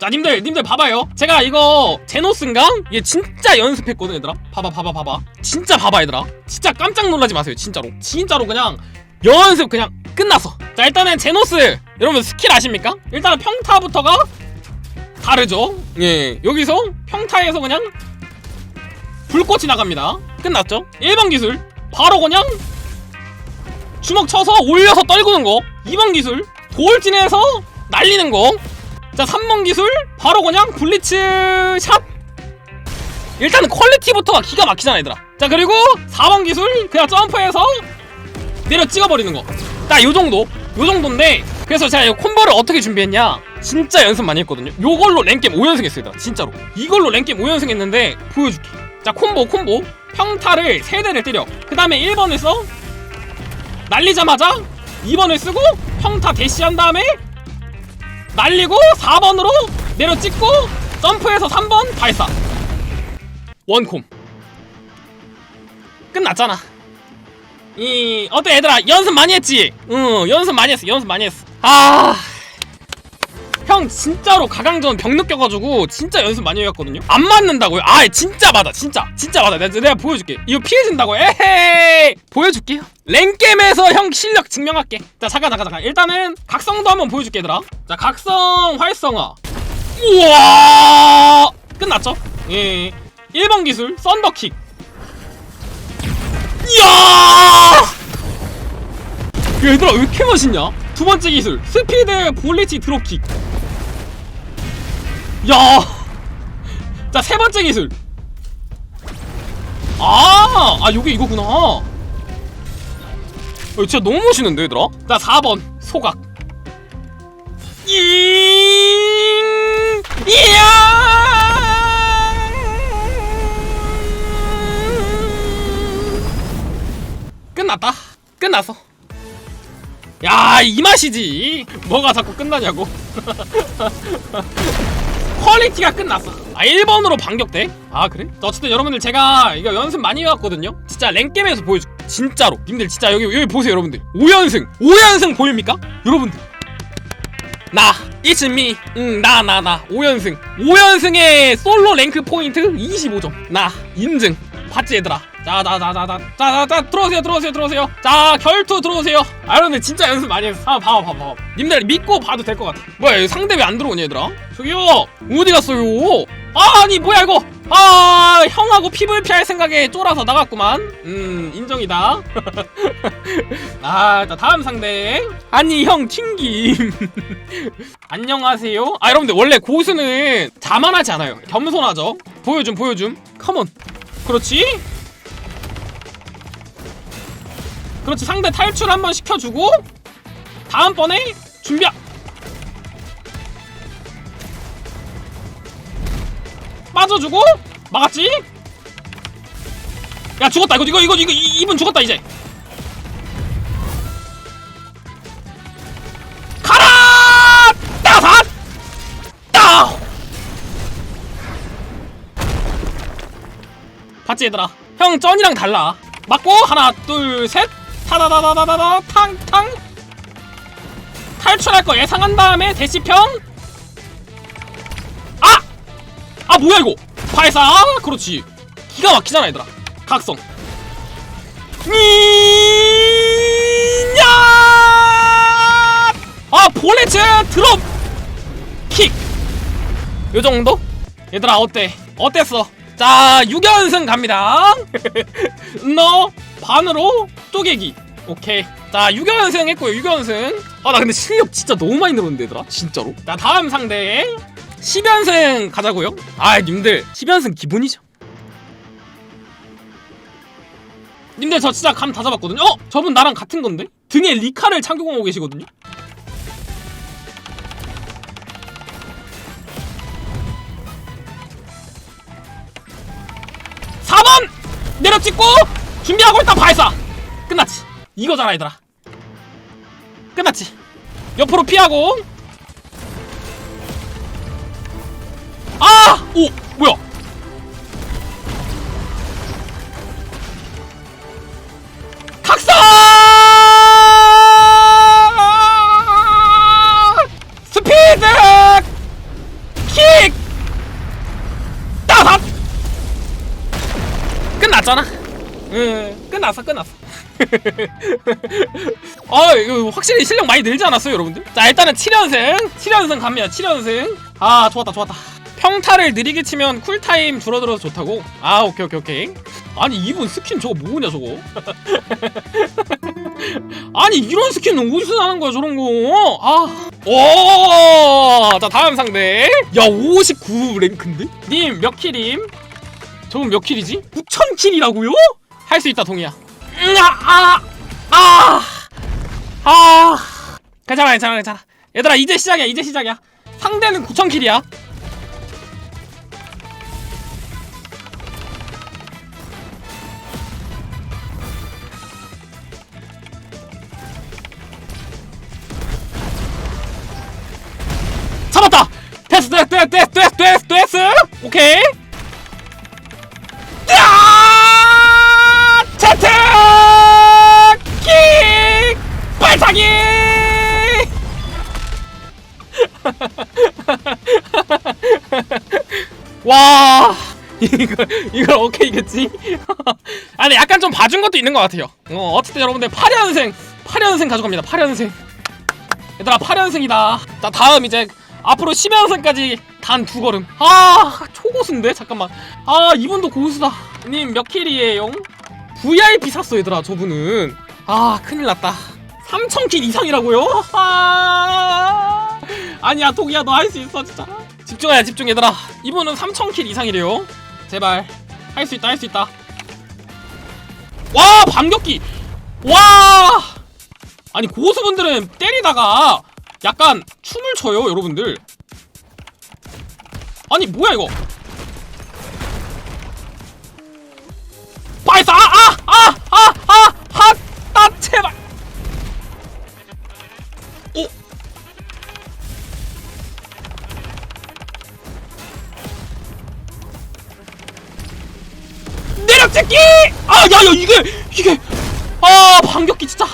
자 님들 님들 봐봐요. 제가 이거 제노스인가? 얘 진짜 연습했거든 얘들아. 봐봐 봐봐 봐봐. 진짜 봐봐 얘들아. 진짜 깜짝 놀라지 마세요 진짜로. 진짜로 그냥 연습 그냥 끝났어. 자 일단은 제노스. 여러분 스킬 아십니까? 일단은 평타부터가 다르죠? 예 여기서 평타에서 그냥 불꽃이 나갑니다. 끝났죠? 1번 기술. 바로 그냥 주먹 쳐서 올려서 떨구는 거. 2번 기술. 돌진해서 날리는 거 자 3번 기술 바로 그냥 블리츠 샵. 일단은 퀄리티부터가 기가 막히잖아 얘들아. 자 그리고 4번 기술 그냥 점프해서 내려 찍어버리는 거딱 요정도. 요정도인데 그래서 제가 이 콤보를 어떻게 준비했냐? 진짜 연습 많이 했거든요. 요걸로 랭겜 5연승 했어요 얘들아. 진짜로. 이걸로 랭겜 5연승 했는데 보여줄게. 자 콤보 콤보. 평타를 3대를 때려. 그 다음에 1번을 써 날리자마자 2번을 쓰고 평타 대시한 다음에 날리고 4번으로 내려 찍고 점프해서 3번 발사. 원콤. 끝났잖아. 이 어때 얘들아? 연습 많이 했지? 응 연습 많이 했어 연습 많이 했어. 아... 형 진짜로 가강전 병 느껴가지고 진짜 연습 많이 해왔거든요. 안 맞는다고요? 아 진짜 맞아 진짜. 진짜 맞아. 내가, 내가 보여줄게. 이거 피해진다고. 에헤이! 보여줄게요. 랭겜에서 형 실력 증명할게. 자 잠깐 잠깐 잠깐. 일단은 각성도 한번 보여줄게 얘들아. 자 각성 활성화. 우와! 끝났죠? 예 1번 기술 썬더킥. 이야! 얘들아 왜 이렇게 멋있냐? 두 번째 기술 스피드 볼리치 드롭킥 야! 자, 세 번째 기술. 아, 아, 요게 이거구나. 어, 진짜 너무 멋있는데, 얘들아? 자, 4번. 소각. 잉! 이야! 끝났다. 끝났어. 야, 이 맛이지. 뭐가 자꾸 끝나냐고. 퀄리티가 끝났어. 아 1번으로 반격돼? 아 그래? 자, 어쨌든 여러분들 제가 이거 연습 많이 해왔거든요. 진짜 랭겜에서 보여줄 진짜로. 님들 진짜 여기 여기 보세요 여러분들. 5연승. 5연승 보입니까? 여러분들. 나 It's me. 응나 나 나. 5연승. 5연승의 솔로 랭크 포인트 25점. 나 인증 봤지 얘들아? 자자자자자자자 들어오세요 들어오세요 들어오세요. 자 결투 들어오세요. 아 여러분들 진짜 연습 많이 했어. 아 봐봐 봐봐 봐봐. 님들 믿고 봐도 될 것 같아. 뭐야 상대 왜 안 들어오냐 얘들아? 저기요 어디 갔어요? 아 아니 뭐야 이거? 아 형하고 PVP 할 생각에 쫄아서 나갔구만. 음 인정이다. 아 자, 다음 상대. 아니 형 튕김. 안녕하세요. 아 여러분들 원래 고수는 자만하지 않아요. 겸손하죠. 보여줌 보여줌. 컴온 그렇지? 그렇지 상대 탈출 한번 시켜주고 다음번에 준비 빠져주고 막았지? 야 죽었다. 이거 이거 이거 이거 이- 이분 죽었다 이제 봤지 얘들아? 형 쩐이랑 달라. 맞고? 하나 둘셋. 타다다다다다다. 탕탕. 탈출할 거 예상한 다음에 대시평. 아! 아 뭐야 이거? 발사. 아, 그렇지. 기가 막히잖아 얘들아. 각성. 이야 아 볼레츠 드롭! 킥! 요정도? 얘들아 어때? 어땠어? 자 6연승 갑니다. 너 반으로 쪼개기. 오케이. 자 6연승 했고요 6연승. 아 나 근데 실력 진짜 너무 많이 늘었는데 얘들아. 진짜로. 자 다음 상대. 10연승 가자고요. 아 님들. 10연승 기본이죠. 님들 저 진짜 감 다 잡았거든요. 어? 저분 나랑 같은 건데? 등에 리카를 착용하고 계시거든요 내려 찍고 준비하고 있다 발사. 끝났지. 이거잖아 얘들아. 끝났지. 옆으로 피하고. 아! 오! 아 이거 확실히 실력 많이 늘지 않았어요 여러분들? 자 일단은 7연승 7연승 갑니다 7연승 아 좋았다 좋았다 평타를 느리게 치면 쿨타임 줄어들어서 좋다고? 아 오케이 오케이 오케이 아니 이분 스킨 저거 뭐냐 저거 아니 이런 스킨은 어디서 나는 거야 저런 거 아. 오! 자 다음 상대 야 59 랭크인데? 님 몇 킬임? 저분 몇 킬이지? 9천 킬이라고요? 할 수 있다 동이야 음, 아! 아! 아! 아! 괜찮아 괜찮아 괜찮아 얘들아 이제 시작이야 이제 시작이야 상대는 9천 킬이야 와 이걸 이걸 어떻게 이겼지? 아 근데 약간 좀 봐준 것도 있는 것 같아요. 어 어쨌든 여러분들 8연승 8연승 가져갑니다. 8연승. 얘들아 8연승이다. 자 다음 이제 앞으로 10연승까지 단 두 걸음. 아 초고수인데 잠깐만. 아 이분도 고수다. 님 몇 킬이에요? VIP 샀어 얘들아 저분은. 아 큰일 났다. 3000킬 이상이라고요? 아 아니야 독이야 너 할 수 있어 진짜. 집중해야 집중 얘들아. 이분은 3000킬 이상이래요. 제발 할 수 있다 할 수 있다. 와 반격기. 와 아니 고수분들은 때리다가 약간 춤을 춰요 여러분들 아니 뭐야 이거 내려찍기 아야 야 이게 이게. 아 반격기 진짜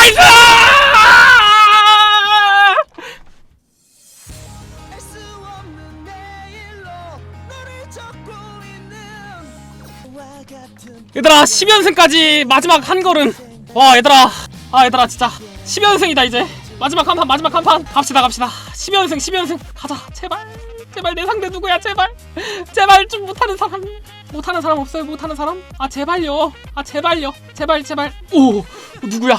나이스! 얘들아 10연승까지 마지막 한 걸음. 와 얘들아. 아 얘들아 진짜. 10연승이다 이제. 마지막 한 판 마지막 한 판. 갑시다 갑시다. 10연승 10연승. 가자. 제발. 제발 내 상대 누구야? 제발. 제발 좀 못하는 사람. 못하는 사람 없어요 못하는 사람? 아 제발요. 아 제발요. 제발 제발. 오 누구야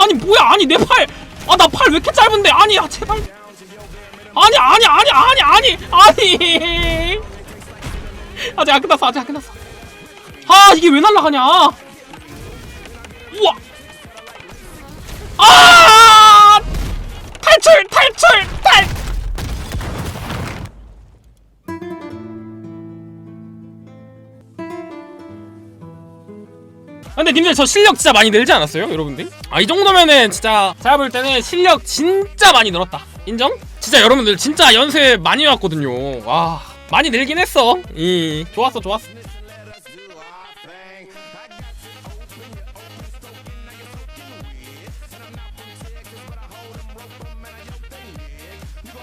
아니 뭐야? 아니 내 팔. 아 나 팔 왜 이렇게 짧은데? 아니 야 제발. 아니 아니 아니 아니 아니 아니. 아직 안 끝났어. 아직 안 끝났어. 아 이게 왜 날라가냐? 우와. 아! 탈출 탈출 근데 님들 저 실력 진짜 많이 늘지 않았어요 여러분들? 아 이 정도면은 진짜 제가 볼 때는 실력 진짜 많이 늘었다 인정? 진짜 여러분들 진짜 연습 많이 해왔거든요 와 많이 늘긴 했어 음 좋았어 좋았어